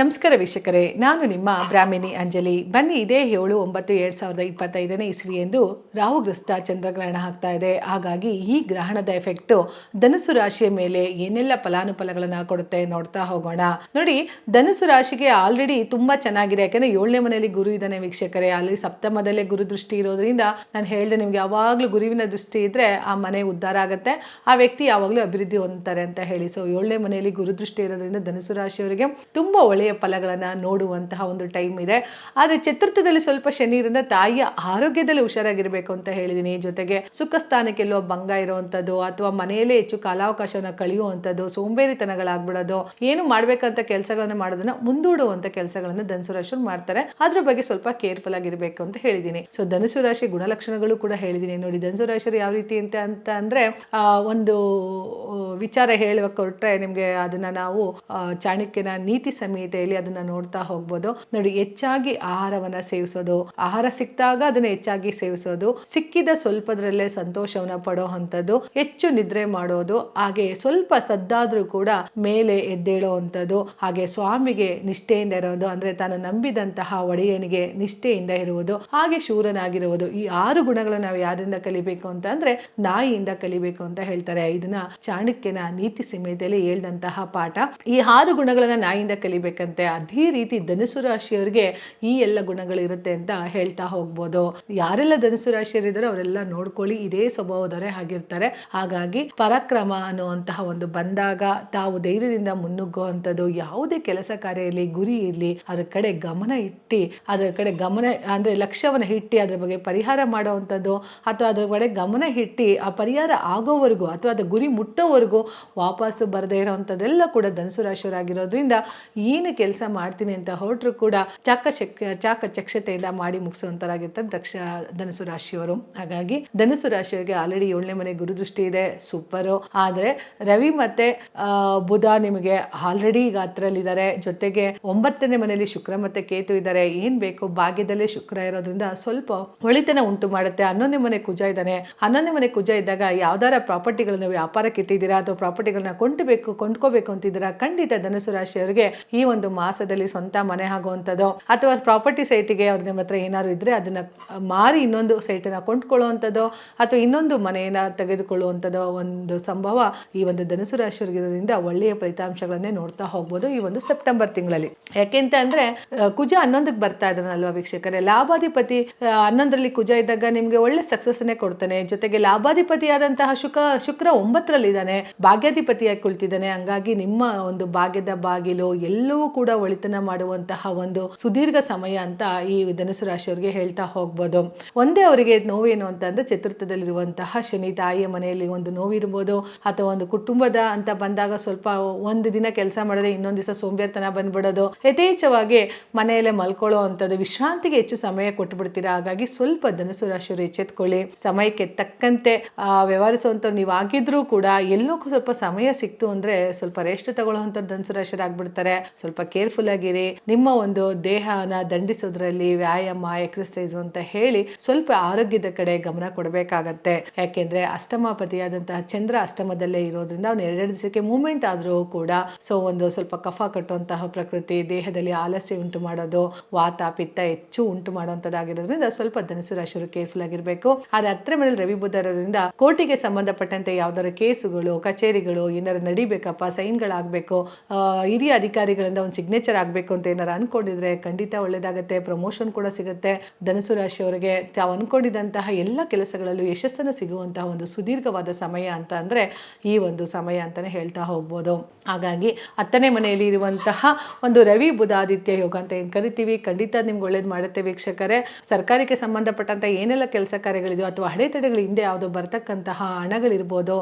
ನಮಸ್ಕಾರ ವೀಕ್ಷಕರೇ, ನಾನು ನಿಮ್ಮ ಬ್ರಾಹ್ಮಿಣಿ ಅಂಜಲಿ. ಬನ್ನಿ, ಇದೇ ಏಳು, ಒಂಬತ್ತು, ಎರಡು ಸಾವಿರದ ಇಪ್ಪತ್ತೈದನೇ ಇಸ್ವಿ ಎಂದು ರಾಹುಗ್ರಸ್ತ ಚಂದ್ರಗ್ರಹಣ ಆಗ್ತಾ ಇದೆ. ಹಾಗಾಗಿ ಈ ಗ್ರಹಣದ ಎಫೆಕ್ಟು ಧನುಸು ರಾಶಿಯ ಮೇಲೆ ಏನೆಲ್ಲ ಫಲಾನುಫಲಗಳನ್ನು ಕೊಡುತ್ತೆ ನೋಡ್ತಾ ಹೋಗೋಣ. ನೋಡಿ, ಧನುಸು ರಾಶಿಗೆ ಆಲ್ರೆಡಿ ತುಂಬಾ ಚೆನ್ನಾಗಿದೆ. ಯಾಕಂದ್ರೆ ಏಳನೇ ಮನೆಯಲ್ಲಿ ಗುರು ಇದ್ದಾನೆ ವೀಕ್ಷಕರೇ. ಅಲ್ಲಿ ಸಪ್ತಮದಲ್ಲೇ ಗುರು ದೃಷ್ಟಿ ಇರೋದ್ರಿಂದ ನಾನು ಹೇಳಿದೆ ನಿಮ್ಗೆ ಯಾವಾಗಲೂ ಗುರುವಿನ ದೃಷ್ಟಿ ಇದ್ರೆ ಆ ಮನೆ ಉದ್ಧಾರ ಆಗುತ್ತೆ. ಆ ವ್ಯಕ್ತಿ ಯಾವಾಗಲೂ ಅಭಿವೃದ್ಧಿ ಹೊಂದ್ತಾರೆ ಅಂತ ಹೇಳಿ. ಸೊ ಏಳನೇ ಮನೆಯಲ್ಲಿ ಗುರು ದೃಷ್ಟಿ ಇರೋದ್ರಿಂದ ಧನುಸು ರಾಶಿಯವರಿಗೆ ತುಂಬಾ ಒಳ್ಳೆಯ ಫಲಗಳನ್ನು ನೋಡುವಂತಹ ಒಂದು ಟೈಮ್ ಇದೆ. ಆದರೆ ಚತುರ್ಥದಲ್ಲಿ ಸ್ವಲ್ಪ ಶನಿ ತಾಯಿಯ ಆರೋಗ್ಯದಲ್ಲಿ ಹುಷಾರಾಗಿರಬೇಕು ಅಂತ ಹೇಳಿದ್ದೀನಿ ಜೊತೆಗೆ ಸುಖ ಸ್ಥಾನಕ್ಕೆ ಎಲ್ಲೋ ಭಂಗ ಇರುವಂಥದ್ದು ಅಥವಾ ಮನೆಯಲ್ಲೇ ಹೆಚ್ಚು ಕಾಲಾವಕಾಶವನ್ನು ಕಳೆಯುವಂಥದ್ದು, ಸೋಂಬೇರಿತನಗಳಾಗ್ಬಿಡೋದು, ಏನು ಮಾಡ್ಬೇಕಂತ ಕೆಲಸಗಳನ್ನು ಮಾಡೋದನ್ನ ಮುಂದೂಡುವಂಥ ಕೆಲಸಗಳನ್ನು ಧನುಸು ರಾಶಿಯವ್ರು ಮಾಡ್ತಾರೆ. ಅದ್ರ ಬಗ್ಗೆ ಸ್ವಲ್ಪ ಕೇರ್ಫುಲ್ ಆಗಿರಬೇಕು ಅಂತ ಹೇಳಿದ್ದೀನಿ ಸೊ ಧನುಸು ರಾಶಿ ಗುಣಲಕ್ಷಣಗಳು ಕೂಡ ಹೇಳಿದ್ದೀನಿ ನೋಡಿ, ಧನುಸು ರಾಶಿಯರು ಯಾವ ರೀತಿ ಅಂತ ಅಂತ ಅಂದ್ರೆ ಒಂದು ವಿಚಾರ ಹೇಳುವ ಹೊರಟ್ರೆ ನಿಮಗೆ ಅದನ್ನ ನಾವು ಚಾಣಕ್ಯನ ನೀತಿ ಸಂಹಿತೆಯಲ್ಲಿ ಅದನ್ನ ನೋಡ್ತಾ ಹೋಗ್ಬೋದು. ನೋಡಿ, ಹೆಚ್ಚಾಗಿ ಆಹಾರವನ್ನ ಸೇವಿಸೋದು, ಆಹಾರ ಸಿಕ್ತಾಗ ಅದನ್ನ ಹೆಚ್ಚಾಗಿ ಸೇವಿಸೋದು, ಸಿಕ್ಕಿದ ಸ್ವಲ್ಪದ್ರಲ್ಲೇ ಸಂತೋಷವನ್ನ ಪಡೋ ಅಂಥದ್ದು, ಹೆಚ್ಚು ನಿದ್ರೆ ಮಾಡೋದು, ಹಾಗೆ ಸ್ವಲ್ಪ ಸದ್ದಾದ್ರೂ ಕೂಡ ಮೇಲೆ ಎದ್ದೇಳೋ ಅಂಥದ್ದು, ಹಾಗೆ ಸ್ವಾಮಿಗೆ ನಿಷ್ಠೆಯಿಂದ ಇರೋದು, ಅಂದ್ರೆ ತಾನು ನಂಬಿದಂತಹ ಒಡೆಯನಿಗೆ ನಿಷ್ಠೆಯಿಂದ ಇರುವುದು, ಹಾಗೆ ಶೂರನಾಗಿರುವುದು. ಈ ಆರು ಗುಣಗಳನ್ನ ನಾವು ಯಾರಿಂದ ಕಲಿಬೇಕು ಅಂತ ಅಂದ್ರೆ ನಾಯಿಯಿಂದ ಕಲಿಬೇಕು ಅಂತ ಹೇಳ್ತಾರೆ. ಇದನ್ನ ಚಾಣಕ್ಯನ ನೀತಿ ಸಮಯದಲ್ಲಿ ಹೇಳಿದಂತಹ ಪಾಠ. ಈ ಆರು ಗುಣಗಳನ್ನ ನಾಯಿಯಿಂದ ಕಲಿಬೇಕಂತೆ ಅದೇ ರೀತಿ ಧನುಸು ರಾಶಿಯವರಿಗೆ ಈ ಎಲ್ಲ ಗುಣಗಳು ಇರುತ್ತೆ ಅಂತ ಹೇಳ್ತಾ ಹೋಗ್ಬೋದು. ಯಾರೆಲ್ಲ ಧನುಸು ರಾಶಿಯರಿದ್ದಾರೋ ಅವರೆಲ್ಲ ನೋಡ್ಕೊಳ್ಳಿ, ಇದೇ ಸ್ವಭಾವದವರೇ ಆಗಿರ್ತಾರೆ. ಹಾಗಾಗಿ ಪರಾಕ್ರಮ ಅನ್ನುವಂತಹ ಒಂದು ಬಂದಾಗ ತಾವು ಧೈರ್ಯದಿಂದ ಮುನ್ನುಗ್ಗುವಂಥದ್ದು ಯಾವುದೇ ಕೆಲಸ ಕಾರ್ಯ ಇರಲಿ ಗುರಿ ಇರಲಿ, ಅದರ ಕಡೆ ಗಮನ ಇಟ್ಟು, ಅದರ ಕಡೆ ಗಮನ ಅಂದ್ರೆ ಲಕ್ಷ್ಯವನ್ನು ಇಟ್ಟು, ಅದ್ರ ಬಗ್ಗೆ ಪರಿಹಾರ ಮಾಡುವಂಥದ್ದು ಅಥವಾ ಅದರ ಕಡೆ ಗಮನ ಇಟ್ಟು, ಆ ಪರಿಹಾರ ಆಗೋವರೆಗೂ ಅಥವಾ ಅದು ಗುರಿ ಮುಟ್ಟೋವರೆಗೂ ವಾಪಸ್ಸು ಬರದೇ ಇರೋವಂಥದ್ದೆಲ್ಲ ಕೂಡ ಧನುಸು ರಾಶಿಯವರಾಗಿರೋದ್ರಿಂದ ಏನು ಕೆಲಸ ಮಾಡ್ತೀನಿ ಅಂತ ಹೊರಟ್ರು ಕೂಡ ಚಾಕಶಕ್ ಚಾಕ ಚಕ್ಷತೆಯಿಂದ ಮಾಡಿ ಮುಗಿಸುವಂತರಾಗಿರ್ತಾರೆ ದಕ್ಷ ಧನುಸು ರಾಶಿಯವರು. ಹಾಗಾಗಿ ಧನುಸು ರಾಶಿಯವರಿಗೆ ಆಲ್ರೆಡಿ ಏಳನೇ ಮನೆ ಗುರುದೃಷ್ಟಿ ಇದೆ ಸೂಪರು ಆದರೆ ರವಿ ಮತ್ತೆ ಬುಧ ನಿಮಗೆ ಆಲ್ರೆಡಿ ಈಗ ಹತ್ರಲ್ಲಿದ್ದಾರೆ. ಜೊತೆಗೆ ಒಂಬತ್ತನೇ ಮನೆಯಲ್ಲಿ ಶುಕ್ರ ಮತ್ತೆ ಕೇತು ಇದ್ದಾರೆ. ಏನ್ ಬೇಕು ಭಾಗ್ಯದಲ್ಲೇ ಶುಕ್ರ ಇರೋದ್ರಿಂದ ಸ್ವಲ್ಪ ಒಳಿತನ ಉಂಟು ಮಾಡುತ್ತೆ. ಹನ್ನೊಂದನೇ ಮನೆ ಕುಜ ಇದ್ದಾನೆ. ಹನ್ನೊಂದನೇ ಮನೆ ಕುಜ ಇದ್ದಾಗ ಯಾವ್ದಾರ ಪ್ರಾಪರ್ಟಿಗಳನ್ನ, ವ್ಯಾಪಾರಕ್ಕೆ ಇಟ್ಟಿದ್ದೀರಾ ಅಥವಾ ಪ್ರಾಪರ್ಟಿಗಳನ್ನ ಕೊಂಡ್ಬೇಕು, ಕೊಂಡ್ಕೋಬೇಕು ಅಂತಿದ್ದೀರಾ, ಖಂಡಿತ ಧನುಸು ರಾಶಿಯವರಿಗೆ ಈ ಒಂದು ಮಾಸದಲ್ಲಿ ಸ್ವಂತ ಮನೆ ಆಗುವಂಥದ್ದು ಅಥವಾ ಪ್ರಾಪರ್ಟಿ ಸೈಟಿಗೆ ಅವ್ರ ನಿಮ್ಮ ಹತ್ರ ಏನಾದ್ರು ಇದ್ರೆ ಅದನ್ನ ಮಾರಿ ಇನ್ನೊಂದು ಸೈಟನ್ನ ಕೊಂಡ್ಕೊಳ್ಳುವಂಥದ್ದು ಅಥವಾ ಇನ್ನೊಂದು ಮನೆಯನ್ನ ತೆಗೆದುಕೊಳ್ಳುವಂಥದ್ದು ಒಂದು ಸಂಭವ ಈ ಒಂದು ಧನುಸು ರಾಶಿಯವರಿಗಿರೋದ್ರಿಂದ ಒಳ್ಳೆಯ ಫಲಿತಾಂಶಗಳನ್ನೇ ನೋಡ್ತಾ ಹೋಗ್ಬೋದು ಈ ಒಂದು ಸೆಪ್ಟೆಂಬರ್ ತಿಂಗಳಲ್ಲಿ. ಯಾಕೆಂತ ಅಂದ್ರೆ ಕುಜ ಹನ್ನೊಂದಕ್ಕೆ ಬರ್ತಾ ಇದ್ದಾನಲ್ವಾ ವೀಕ್ಷಕರೇ? ಲಾಭಾಧಿಪತಿ ಹನ್ನೊಂದರಲ್ಲಿ ಕುಜ ಇದ್ದಾಗ ನಿಮ್ಗೆ ಒಳ್ಳೆ ಸಕ್ಸಸ್ನೇ ಕೊಡ್ತಾನೆ. ಜೊತೆಗೆ ಲಾಭಾಧಿಪತಿಯಾದಂತಹ ಶುಕ, ಶುಕ್ರ ಒಂಬತ್ತರಲ್ಲಿದ್ದಾನೆ. ಭಾಗ್ಯಾಧಿಪತಿಯಾಗಿ ಕುಳಿತಿದ್ದಾನೆ. ಹಂಗಾಗಿ ನಿಮ್ಮ ಒಂದು ಭಾಗ್ಯದ ಬಾಗಿಲು ಎಲ್ಲವೂ ಕೂಡ ಒಳಿತನ ಮಾಡುವಂತಹ ಒಂದು ಸುದೀರ್ಘ ಸಮಯ ಅಂತ ಈ ಧನುಸು ರಾಶಿಯವರಿಗೆ ಹೇಳ್ತಾ ಹೋಗ್ಬೋದು. ಒಂದೇ ಅವರಿಗೆ ನೋವೇನು ಅಂತಂದ್ರೆ ಚತುರ್ಥದಲ್ಲಿರುವಂತಹ ಶನಿ ತಾಯಿಯ ಮನೆಯಲ್ಲಿ ಒಂದು ನೋವಿರ್ಬೋದು ಅಥವಾ ಒಂದು ಕುಟುಂಬದ ಅಂತ ಬಂದಾಗ ಸ್ವಲ್ಪ ಒಂದು ದಿನ ಕೆಲಸ ಮಾಡಿದ್ರೆ ಇನ್ನೊಂದು ದಿವಸ ಸೋಂಬೇರ್ತನ ಬಂದ್ಬಿಡೋದು. ಯಥೇಚ್ಛವಾಗಿ ಮನೆಯಲ್ಲೇ ಮಲ್ಕೊಳ್ಳೋ ಅಂತದ್ದು ವಿಶ್ರಾಂತಿಗೆ ಹೆಚ್ಚು ಸಮಯ ಕೊಟ್ಟು ಬಿಡ್ತೀರಾ ಹಾಗಾಗಿ ಸ್ವಲ್ಪ ಧನುಸು ರಾಶಿಯವರು ಎಚ್ಚೆತ್ಕೊಳ್ಳಿ. ಸಮಯಕ್ಕೆ ತಕ್ಕಂತೆ ಆ, ವ್ಯವಹರಿಸುವಂಥವ್ರು ನೀವು ಆಗಿದ್ರೂ ಕೂಡ ಎಲ್ಲೋ ಸ್ವಲ್ಪ ಸಮಯ ಸಿಕ್ತು ಅಂದ್ರೆ ಸ್ವಲ್ಪ ರೆಸ್ಟ್ ತಗೊಳ್ಳುವಂಥದ್ದು ಧನುಸು ರಾಶಿಯರಾಗ್ಬಿಡ್ತಾರೆ ಸ್ವಲ್ಪ ಕೇರ್ಫುಲ್ ಆಗಿರಿ. ನಿಮ್ಮ ಒಂದು ದೇಹನ ದಂಡಿಸೋದ್ರಲ್ಲಿ ವ್ಯಾಯಾಮ ಎಕ್ಸರ್ಸೈಸ್ ಅಂತ ಹೇಳಿ ಸ್ವಲ್ಪ ಆರೋಗ್ಯದ ಕಡೆ ಗಮನ ಕೊಡಬೇಕಾಗತ್ತೆ. ಯಾಕೆಂದ್ರೆ ಅಷ್ಟಮಾಪತಿಯಾದಂತಹ ಚಂದ್ರ ಅಷ್ಟಮದಲ್ಲೇ ಇರೋದ್ರಿಂದ ಅವ್ನು ಎರಡೆರಡು ದಿವಸಕ್ಕೆ ಮೂವ್ಮೆಂಟ್ ಆದ್ರೂ ಕೂಡ ಸೊ ಒಂದು ಸ್ವಲ್ಪ ಕಫ ಕಟ್ಟುವಂತಹ ಪ್ರಕೃತಿ, ದೇಹದಲ್ಲಿ ಆಲಸ್ಯ ಉಂಟು ಮಾಡೋದು, ವಾತ, ಪಿತ್ತ ಹೆಚ್ಚು ಉಂಟು ಮಾಡುವಂತದ್ದಾಗಿರೋದ್ರಿಂದ ಸ್ವಲ್ಪ ಧನಸು ರಾಶಿಯವರು ಕೇರ್ಫುಲ್ ಆಗಿರ್ಬೇಕು. ಆದ್ರೆ ಹತ್ರ ಮೇಲೆ ರವಿ ಬುಧ ಇರೋದ್ರಿಂದ ಕೋರ್ಟಿಗೆ ಸಂಬಂಧಪಟ್ಟಂತೆ ಯಾವ್ದಾರ ಕೇಸುಗಳು, ಕಚೇರಿಗಳು ಏನಾದ್ರು ನಡಿಬೇಕಪ್ಪ, ಸೈನ್ಗಳಾಗಬೇಕು ಹಿರಿಯ ಅಧಿಕಾರಿಗಳಿಂದ ಒಂದು ಸಿಗ್ನೇಚರ್ ಆಗಬೇಕು ಅಂತ ಏನಾರು ಅನ್ಕೊಂಡಿದ್ರೆ ಖಂಡಿತ ಒಳ್ಳೇದಾಗತ್ತೆ ಪ್ರಮೋಷನ್ ಕೂಡ ಸಿಗುತ್ತೆ. ಧನಸು ರಾಶಿಯವರಿಗೆ ತಾವು ಅನ್ಕೊಂಡಿದ್ದಂತಹ ಎಲ್ಲ ಕೆಲಸಗಳಲ್ಲೂ ಯಶಸ್ಸನ್ನು ಸಿಗುವಂತಹ ಒಂದು ಸುದೀರ್ಘವಾದ ಸಮಯ ಅಂತ ಅಂದ್ರೆ ಈ ಒಂದು ಸಮಯ ಅಂತಾನೆ ಹೇಳ್ತಾ ಹೋಗ್ಬೋದು. ಹಾಗಾಗಿ ಹತ್ತನೇ ಮನೆಯಲ್ಲಿ ಇರುವಂತಹ ಒಂದು ರವಿ ಬುಧಾದಿತ್ಯ ಯೋಗ ಅಂತ ಏನು ಕರಿತೀವಿ, ಖಂಡಿತ ನಿಮ್ಗೆ ಒಳ್ಳೇದು ಮಾಡುತ್ತೆ ವೀಕ್ಷಕರೇ. ಸರ್ಕಾರಕ್ಕೆ ಸಂಬಂಧಪಟ್ಟಂತ ಏನೆಲ್ಲ ಕೆಲಸ ಕಾರ್ಯಗಳಿದೆಯೋ ಅಥವಾ ಅಡೆತಡೆಗಳು ಹಿಂದೆ ಯಾವುದೋ ಬರ್ತಕ್ಕಂತಹ ಹಣಗಳಿರ್ಬೋದು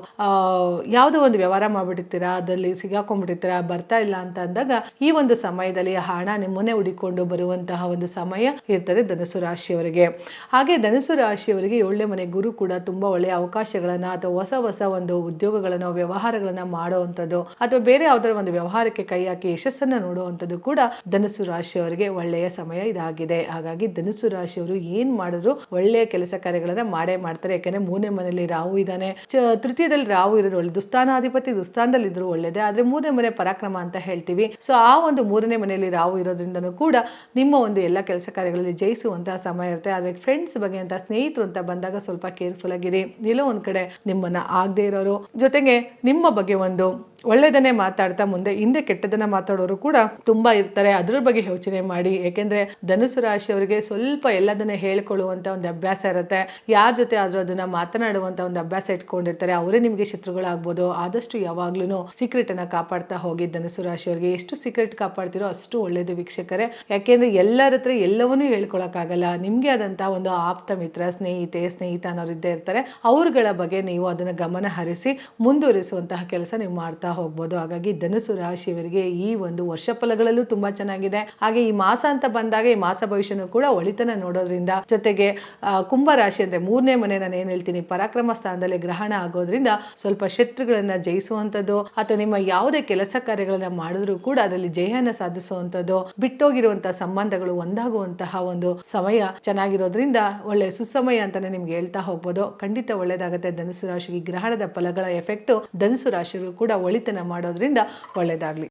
ಯಾವುದೋ ಒಂದು ವ್ಯವಹಾರ ಮಾಡ್ಬಿಡ್ತೀರಾ ಅದಲ್ಲಿ ಸಿಗಾಕೊಂಡ್ಬಿಟ್ಟಿರ್ತೀರಾ, ಬರ್ತಾ ಇಲ್ಲ ಅಂತ ಅಂದಾಗ ಒಂದು ಸಮಯದಲ್ಲಿ ಹಣ ನಿಮ್ಮನ್ನೇ ಹುಡಿಕೊಂಡು ಬರುವಂತಹ ಒಂದು ಸಮಯ ಇರ್ತದೆ ಧನುಸು ರಾಶಿಯವರಿಗೆ. ಹಾಗೆ ಧನುಸು ರಾಶಿಯವರಿಗೆ ಒಳ್ಳೆ ಮನೆ ಗುರು ಕೂಡ ತುಂಬಾ ಒಳ್ಳೆಯ ಅವಕಾಶಗಳನ್ನ ಅಥವಾ ಹೊಸ ಹೊಸ ಒಂದು ಉದ್ಯೋಗಗಳನ್ನ, ವ್ಯವಹಾರಗಳನ್ನ ಮಾಡುವಂಥದ್ದು ಅಥವಾ ಬೇರೆ ಯಾವ್ದಾರ ಒಂದು ವ್ಯವಹಾರಕ್ಕೆ ಕೈ ಹಾಕಿ ಯಶಸ್ಸನ್ನ ನೋಡುವಂಥದ್ದು ಕೂಡ ಧನುಸು ರಾಶಿಯವರಿಗೆ ಒಳ್ಳೆಯ ಸಮಯ ಇದಾಗಿದೆ. ಹಾಗಾಗಿ ಧನುಸು ರಾಶಿಯವರು ಏನ್ ಮಾಡಿದ್ರು ಒಳ್ಳೆಯ ಕೆಲಸ ಕಾರ್ಯಗಳನ್ನ ಮಾಡೇ ಮಾಡ್ತಾರೆ. ಯಾಕಂದ್ರೆ ಮೂರನೇ ಮನೆಯಲ್ಲಿ ರಾಹು ಇದ್ದಾನೆ. ತೃತೀಯದಲ್ಲಿ ರಾಹು ಇರೋದು ಒಳ್ಳೆ ದುಸ್ಥಾನಾಧಿಪತಿ ದುಸ್ಥಾನದಲ್ಲಿ ಇದ್ರು ಒಳ್ಳೇದೇ. ಆದ್ರೆ ಮೂರನೇ ಮನೆ ಪರಾಕ್ರಮ ಅಂತ ಹೇಳ್ತೀವಿ. ಸೊ ಆ ಒಂದು ಮೂರನೇ ಮನೆಯಲ್ಲಿ ರಾವು ಇರೋದ್ರಿಂದನೂ ಕೂಡ ನಿಮ್ಮ ಒಂದು ಎಲ್ಲ ಕೆಲಸ ಕಾರ್ಯಗಳಲ್ಲಿ ಜಯಿಸುವಂತಹ ಸಮಯ ಇರುತ್ತೆ. ಆದರೆ ಫ್ರೆಂಡ್ಸ್ ಬಗ್ಗೆ ಅಂತ ಸ್ನೇಹಿತರು ಅಂತ ಬಂದಾಗ ಸ್ವಲ್ಪ ಕೇರ್ಫುಲ್ ಆಗಿರಿ. ಎಲ್ಲೋ ಒಂದು ಕಡೆ ನಿಮ್ಮನ್ನ ಆಗದೆ ಇರೋರು. ಜೊತೆಗೆ ನಿಮ್ಮ ಬಗ್ಗೆ ಒಂದು ಒಳ್ಳೆಯದನ್ನೇ ಮಾತಾಡ್ತಾ ಮುಂದೆ, ಹಿಂದೆ ಕೆಟ್ಟದನ್ನ ಮಾತಾಡೋರು ಕೂಡ ತುಂಬಾ ಇರ್ತಾರೆ. ಅದ್ರ ಬಗ್ಗೆ ಯೋಚನೆ ಮಾಡಿ. ಯಾಕೆಂದ್ರೆ ಧನುಸು ರಾಶಿಯವರಿಗೆ ಸ್ವಲ್ಪ ಎಲ್ಲದನ್ನ ಹೇಳ್ಕೊಳ್ಳುವಂತ ಒಂದು ಅಭ್ಯಾಸ ಇರುತ್ತೆ. ಯಾರ ಜೊತೆ ಆದ್ರೂ ಅದನ್ನ ಮಾತನಾಡುವಂತ ಒಂದು ಅಭ್ಯಾಸ ಇಟ್ಕೊಂಡಿರ್ತಾರೆ. ಅವರೇ ನಿಮಗೆ ಶತ್ರುಗಳಾಗ್ಬೋದು. ಆದಷ್ಟು ಯಾವಾಗ್ಲೂ ಸೀಕ್ರೆಟ್ ಅನ್ನ ಕಾಪಾಡ್ತಾ ಹೋಗಿ ಧನುಸು ರಾಶಿಯವರಿಗೆ. ಎಷ್ಟು ಸೀಕ್ರೆಟ್ ಕಾಪಾಡ್ತಿರೋ ಅಷ್ಟು ಒಳ್ಳೇದು ವೀಕ್ಷಕರೇ. ಯಾಕೆಂದ್ರೆ ಎಲ್ಲರ ಹತ್ರ ಎಲ್ಲವನ್ನೂ ಹೇಳ್ಕೊಳಕ್ಕಾಗಲ್ಲ. ನಿಮ್ಗೆ ಆದಂತಹ ಒಂದು ಆಪ್ತ ಮಿತ್ರ, ಸ್ನೇಹಿತೆ, ಸ್ನೇಹಿತ ಅನ್ನೋರು ಇದ್ದೇ ಇರ್ತಾರೆ. ಅವ್ರಗಳ ಬಗ್ಗೆ ನೀವು ಅದನ್ನ ಗಮನ ಹರಿಸಿ, ಮುಂದುವರಿಸುವಂತಹ ಕೆಲಸ ನೀವು ಮಾಡ್ತಾ ಹೋಗ್ಬೋದು. ಹಾಗಾಗಿ ಧನುಸು ರಾಶಿಯವರಿಗೆ ಈ ಒಂದು ವರ್ಷ ಫಲಗಳಲ್ಲೂ ತುಂಬಾ ಚೆನ್ನಾಗಿದೆ. ಹಾಗೆ ಈ ಮಾಸ ಅಂತ ಬಂದಾಗ ಈ ಮಾಸ ಭವಿಷ್ಯನೂ ಕೂಡ ಒಳಿತನ ನೋಡೋದ್ರಿಂದ ಜೊತೆಗೆ ಕುಂಭ ರಾಶಿ ಅಂದ್ರೆ ಮೂರನೇ ಮನೆ ನಾನು ಏನ್ ಹೇಳ್ತೀನಿ, ಪರಾಕ್ರಮ ಸ್ಥಾನದಲ್ಲಿ ಗ್ರಹಣ ಆಗೋದ್ರಿಂದ ಸ್ವಲ್ಪ ಶತ್ರುಗಳನ್ನ ಜಯಿಸುವಂಥದ್ದು, ಅಥವಾ ನಿಮ್ಮ ಯಾವುದೇ ಕೆಲಸ ಕಾರ್ಯಗಳನ್ನ ಮಾಡಿದ್ರು ಕೂಡ ಅದರಲ್ಲಿ ಜಯನ ಸಾಧಿಸುವಂತದ್ದು ಬಿಟ್ಟೋಗಿರುವಂತಹ ಸಂಬಂಧಗಳು ಒಂದಾಗುವಂತಹ ಒಂದು ಸಮಯ ಚೆನ್ನಾಗಿರೋದ್ರಿಂದ ಒಳ್ಳೆ ಸುಸಮಯ ಅಂತಾನೆ ನಿಮ್ಗೆ ಹೇಳ್ತಾ ಹೋಗ್ಬೋದು. ಖಂಡಿತ ಒಳ್ಳೇದಾಗುತ್ತೆ. ಧನುಸು ರಾಶಿಗೆ ಗ್ರಹಣದ ಫಲಗಳ ಎಫೆಕ್ಟ್ ಧನುಸು ರಾಶಿಗೂ ಕೂಡ ಒಳಿತನ ಮಾಡೋದ್ರಿಂದ ಒಳ್ಳೇದಾಗ್ಲಿ.